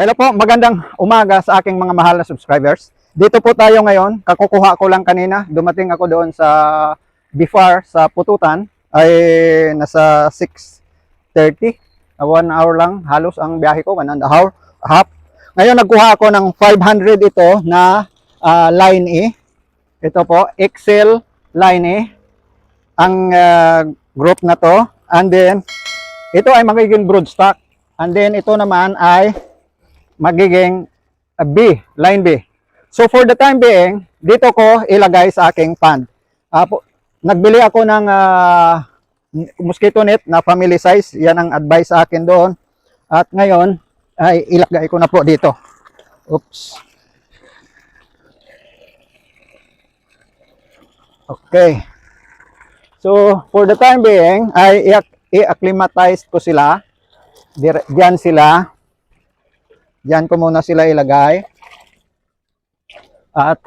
Hello po, magandang umaga sa aking mga mahal na subscribers. Dito po tayo ngayon, kakukuha ko lang kanina, dumating ako doon sa Bifar sa Pututan, ay nasa 6.30, uh, one hour lang, halos ang biyahe ko, one and a hour, half. Ngayon nagkuha ako ng 500 ito na ah, line E. Ito po, Excel line E. Ang ah, group na to. And then, ito ay magiging broodstock. And then, ito naman ay magiging uh, B, line B. So for the time being, dito ko ilagay sa aking pond. Po, nagbili ako ng ah, mosquito net na family size. Yan ang advice sa akin doon. At ngayon, ay ilagay ko na po dito. Oops. Okay. So, for the time being, ay i- i-acclimatize ko sila. Diyan sila. Diyan ko muna sila ilagay. At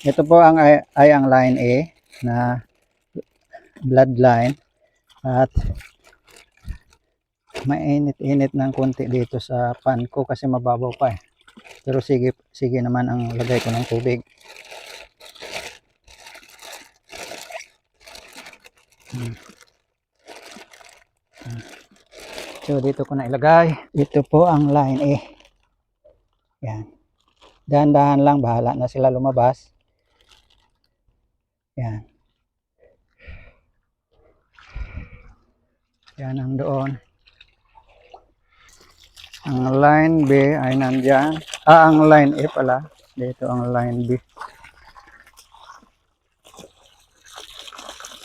Ito po ang ay, ang line A na bloodline at mainit-init ng konti dito sa pan ko kasi mababaw pa eh. Pero sige, sige naman ang lagay ko ng tubig. Hmm. So dito ko na ilagay. Ito po ang line A. Yan. Dahan-dahan lang, bahala na sila lumabas. Yan. Yan ang doon. Ang line B ay nandyan. Ah, ang line A pala. Dito ang line B.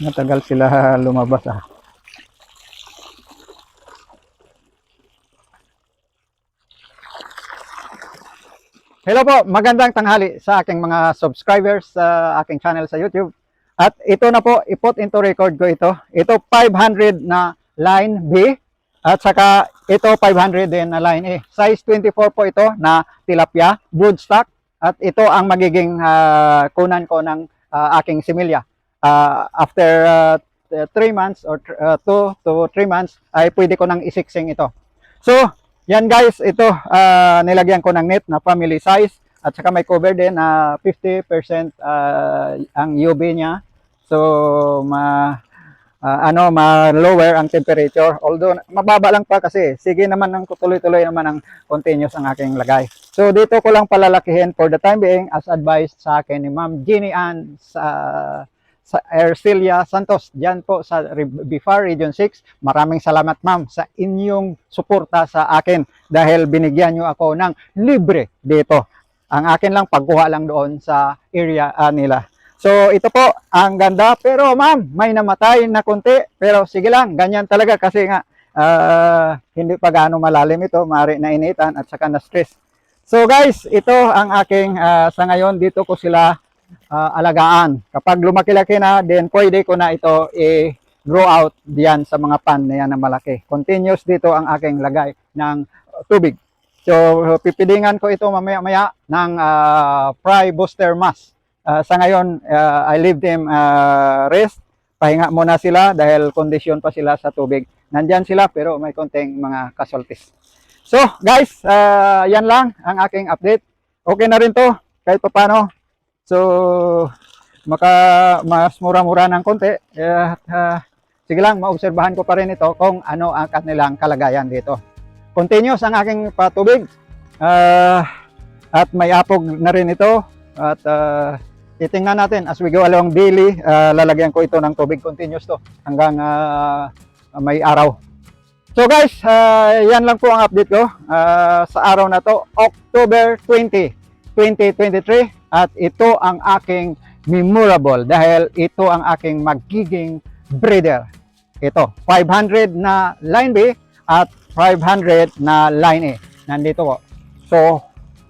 Matagal sila lumabas ah. Hello po, magandang tanghali sa aking mga subscribers sa aking channel sa YouTube. At ito na po, iput into record ko ito. Ito 500 na line B at saka ito 500 din na line A. Size 24 po ito na tilapia, broodstock at ito ang magiging ah, kunan ko ng ah, aking similya. Ah, after 3 months or 2 to 3 months ay pwede ko nang isiksing ito. So, yan guys, ito ah, nilagyan ko ng net na family size at saka may cover din na 50% ah, ang UV niya. So, ma ah, ano, ma-lower ang temperature. Although mababa lang pa kasi sige naman ng tuloy-tuloy naman ang continuous ang aking lagay. So, dito ko lang palalakihin for the time being as advised sa akin ni Ma'am Jeannie Ann sa sa Ercilia Santos diyan po sa Bifar Region 6. Maraming salamat ma'am sa inyong suporta sa akin dahil binigyan niyo ako ng libre dito. Ang akin lang pagkuha lang doon sa area ah, nila. So ito po ang ganda pero ma'am may namatay na konti pero sige lang ganyan talaga kasi nga ah, hindi pa gaano malalim ito, mari na initan at saka na stress. So guys, ito ang aking ah, sa ngayon dito ko sila ah, alagaan. Kapag lumaki-laki na, then pwede ko na ito i-grow out diyan sa mga pan na yan na malaki. Continuous dito ang aking lagay ng uh, tubig. So, pipidingan ko ito mamaya-maya ng ah, fry booster mask. Ah, sa ngayon, ah, I leave them ah, rest. Pahinga muna sila dahil kondisyon pa sila sa tubig. Nandyan sila pero may konting mga casualties. So, guys, ah, yan lang ang aking update. Okay na rin to kahit paano. So, maka mas mura-mura ng konti. At, ah, sige lang, maobserbahan ko pa rin ito kung ano ang kanilang kalagayan dito. Continuous ang aking patubig. Ah, at may apog na rin ito. At ah, titingnan natin as we go along daily. ah, lalagyan ko ito ng tubig continuous to hanggang ah, may araw. So guys, ah, yan lang po ang update ko ah, sa araw na to, October 20, 2023 at ito ang aking memorable dahil ito ang aking magiging breeder. Ito, 500 na line B at 500 na line A. Nandito po. So,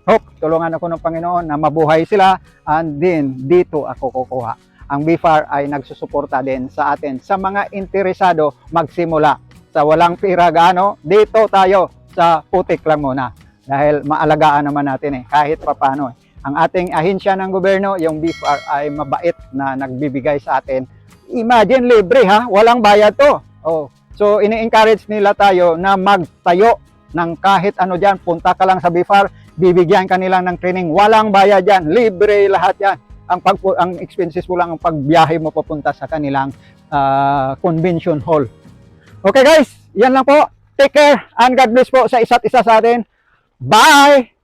hope tulungan ako ng Panginoon na mabuhay sila and then dito ako kukuha. Ang BFAR ay nagsusuporta din sa atin sa mga interesado magsimula sa walang pira gaano, dito tayo sa putik lang muna. Dahil maalagaan naman natin eh, kahit papano eh. Ang ating ahensya ng gobyerno, yung BFAR ay mabait na nagbibigay sa atin. Imagine libre ha, walang bayad to. Oh. So ini-encourage nila tayo na magtayo ng kahit ano diyan, punta ka lang sa BFAR, bibigyan ka nilang ng training, walang bayad yan, libre lahat yan. Ang pag ang expenses mo lang ang pagbiyahe mo papunta sa kanilang ah, convention hall. Okay guys, yan lang po. Take care and God bless po sa isa't isa sa atin. Bye!